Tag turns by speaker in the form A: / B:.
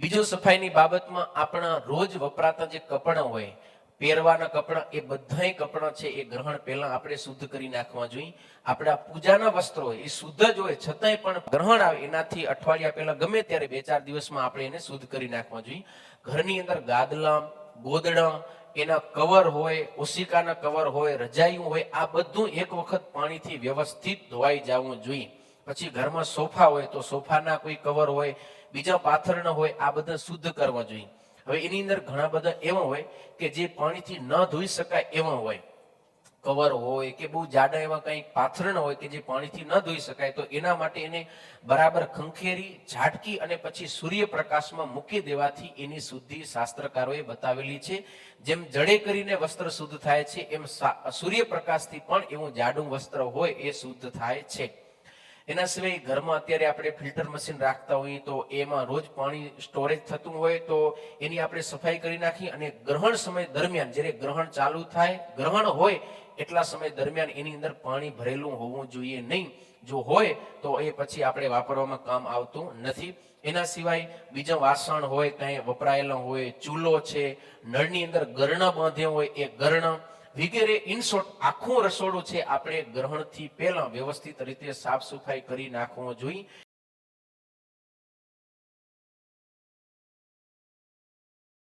A: બીજો સફાઈની બાબતમાં આપણા રોજ વપરાતા જે કપડાં હોય, પહેરવાના કપડાં, એ બધાય કપડાં છે, એ ગ્રહણ પહેલા આપણે શુદ્ધ કરી નાખવા જોઈએ. આપણા પૂજાના વસ્ત્રો હોય, એ શુદ્ધ જ હોય, છતાંય પણ ગ્રહણ આવે. એનાથી અઠવાડિયા પહેલા ગમે ત્યારે બે ચાર દિવસમાં આપણે એને શુદ્ધ કરી નાખવા જોઈએ. ઘરની અંદર ગાદલા ગોદડા, એના કવર હોય, ઓશિકાના કવર હોય રજાઈયું હોય, આ બધું એક વખત પાણીથી વ્યવસ્થિત ધોવાઈ જવું જોઈએ. પછી ઘરમાં સોફા હોય તો સોફાના કોઈ કવર હોય, બીજા પાથરના હોય, આ બધા શુદ્ધ કરવા જોઈએ. હવે એની અંદર ઘણા બધા એવા હોય કે જે પાણીથી ન ધોઈ શકાય એવા હોય. કવર હોય કે બહુ જાડા એવા કંઈક પાથરણ હોય કે જે પાણીથી ન ધોઈ શકાય, તો એના માટે એને બરાબર ખંખેરી, ઝાટકી અને પછી સૂર્યપ્રકાશમાં મૂકી દેવાથી એની શુદ્ધિ શાસ્ત્રકારોએ બતાવેલી છે. જેમ જડે કરીને વસ્ત્ર શુદ્ધ થાય છે, એમ સૂર્યપ્રકાશથી પણ એવું જાડું વસ્ત્ર હોય એ શુદ્ધ થાય છે. એના સિવાય ઘરમાં અત્યારે આપણે ફિલ્ટર મશીન રાખતા હોઈએ તો એમાં રોજ પાણી સ્ટોરેજ થતું હોય તો એની આપણે સફાઈ કરી નાખી અને ગ્રહણ સમય દરમિયાન જ્યારે ગ્રહણ ચાલુ થાય, ગ્રહણ હોય એટલા સમય દરમિયાન એની અંદર પાણી ભરેલું હોવું જોઈએ નહીં. જો હોય તો એ પછી આપણે વાપરવામાં કામ આવતું નથી. એના સિવાય બીજા વાસણ હોય, કંઈ વપરાયેલા હોય, ચૂલો છે, નળની અંદર ગરણ બાંધ્યા હોય એ ગરણ વગેરે ઇનશોર્ટ આખું રસોડું છે, આપણે ગ્રહણથી પહેલા વ્યવસ્થિત રીતે સાફ સફાઈ કરી નાખવું જોઈએ.